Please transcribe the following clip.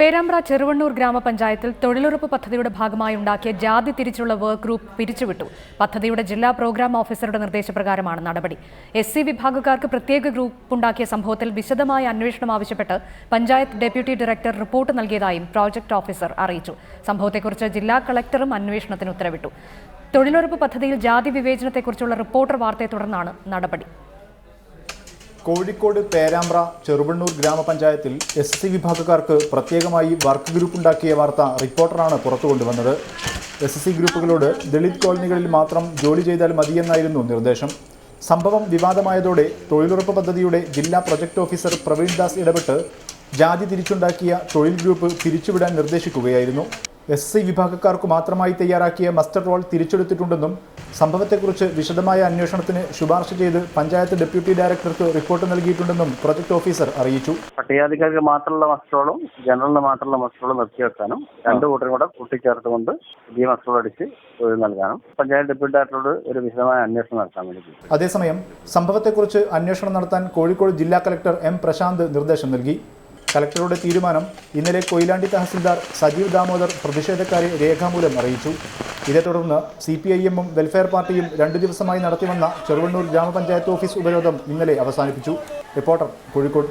പേരാമ്പ്ര ചെറുവണ്ണൂർ ഗ്രാമപഞ്ചായത്തിൽ തൊഴിലുറപ്പ് പദ്ധതിയുടെ ഭാഗമായി ഉണ്ടാക്കിയ ജാതി തിരിച്ചുള്ള വർക്ക് ഗ്രൂപ്പ് പിരിച്ചുവിട്ടു. പദ്ധതിയുടെ ജില്ലാ പ്രോഗ്രാം ഓഫീസറുടെ നിർദ്ദേശപ്രകാരമാണ് നടപടി. എസ് സി വിഭാഗക്കാർക്ക് പ്രത്യേക ഗ്രൂപ്പ് ഉണ്ടാക്കിയ സംഭവത്തിൽ വിശദമായ അന്വേഷണം ആവശ്യപ്പെട്ട് പഞ്ചായത്ത് ഡെപ്യൂട്ടി ഡയറക്ടർ റിപ്പോർട്ട് നൽകിയതായും പ്രോജക്ട് ഓഫീസർ അറിയിച്ചു. സംഭവത്തെക്കുറിച്ച് ജില്ലാ കളക്ടറും അന്വേഷണത്തിന് ഉത്തരവിട്ടു. തൊഴിലുറപ്പ് പദ്ധതിയിൽ ജാതി വിവേചനത്തെക്കുറിച്ചുള്ള റിപ്പോർട്ടർ വാർത്തയെ തുടർന്നാണ് നടപടി. കോഴിക്കോട് പേരാമ്പ്ര ചെറുവണ്ണൂർ ഗ്രാമപഞ്ചായത്തിൽ എസ് സി വിഭാഗക്കാർക്ക് പ്രത്യേകമായി വർക്ക് ഗ്രൂപ്പ് ഉണ്ടാക്കിയ വാർത്ത റിപ്പോർട്ടറാണ് പുറത്തു കൊണ്ടുവന്നത് എസ് സി ഗ്രൂപ്പുകളോട് ദളിത് കോളനികളിൽ മാത്രം ജോലി ചെയ്താൽ മതിയെന്നായിരുന്നു നിർദ്ദേശം. സംഭവം വിവാദമായതോടെ തൊഴിലുറപ്പ് പദ്ധതിയുടെ ജില്ലാ പ്രൊജക്ട് ഓഫീസർ പ്രവീൺ ദാസ് ഇടപെട്ട് ജാതി തിരിച്ചുണ്ടാക്കിയ തൊഴിൽ ഗ്രൂപ്പ് പിരിച്ചുവിടാൻ നിർദ്ദേശിക്കുകയായിരുന്നു. എസ് സി വിഭാഗക്കാർക്ക് മാത്രമായി തയ്യാറാക്കിയ മസ്റ്റർ റോൾ തിരിച്ചെടുത്തിട്ടുണ്ടെന്നും സംഭവത്തെക്കുറിച്ച് വിശദമായ അന്വേഷണത്തിന് ശുപാർശ ചെയ്ത് പഞ്ചായത്ത് ഡെപ്യൂട്ടി ഡയറക്ടർക്ക് റിപ്പോർട്ട് നൽകിയിട്ടുണ്ടെന്നും പ്രൊജക്ട് ഓഫീസർ അറിയിച്ചു. പട്ടികാധികാരികൾ മാത്രമുള്ള മസ്റ്ററോളും ജനറലിന് മാത്രമുള്ള മസ്റ്ററോളും നിർത്തിവെക്കാനും രണ്ട് കൂട്ടരും കൂടെ കൂട്ടിച്ചേർത്തുകൊണ്ട് പുതിയ മസ്റ്ററോൾ അടിച്ച് തൊഴിൽ നൽകാനും പഞ്ചായത്ത് ഡെപ്യൂട്ടി ഡയറക്ടറോട് ഒരു വിശദമായ അന്വേഷണം നടത്താൻ വേണ്ടി അതേസമയം സംഭവത്തെക്കുറിച്ച് അന്വേഷണം നടത്താൻ കോഴിക്കോട് ജില്ലാ കലക്ടർ എം പ്രശാന്ത് നിർദ്ദേശം നൽകി. കലക്ടറുടെ തീരുമാനം ഇന്നലെ കൊയിലാണ്ടി തഹസിൽദാർ സജീവ് ദാമോദർ പ്രതിഷേധക്കാരെ രേഖാമൂലം അറിയിച്ചു. ഇതേ തുടർന്ന് സി പി ഐ എമ്മും വെൽഫെയർ പാർട്ടിയും രണ്ടു ദിവസമായി നടത്തിവന്ന ചെറുവണ്ണൂർ ഗ്രാമപഞ്ചായത്ത് ഓഫീസ് ഉപരോധം ഇന്നലെ അവസാനിപ്പിച്ചു. റിപ്പോർട്ടർ കോഴിക്കോട്.